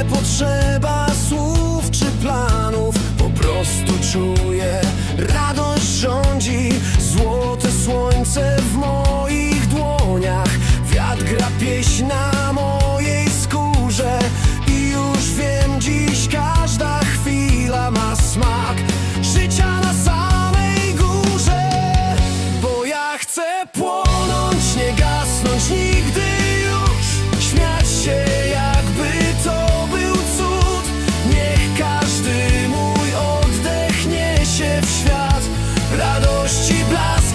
Nie potrzeba słów czy planów. Po prostu czuję, radość rządzi. Złote słońce w moich dłoniach. Wiatr gra pieśń na us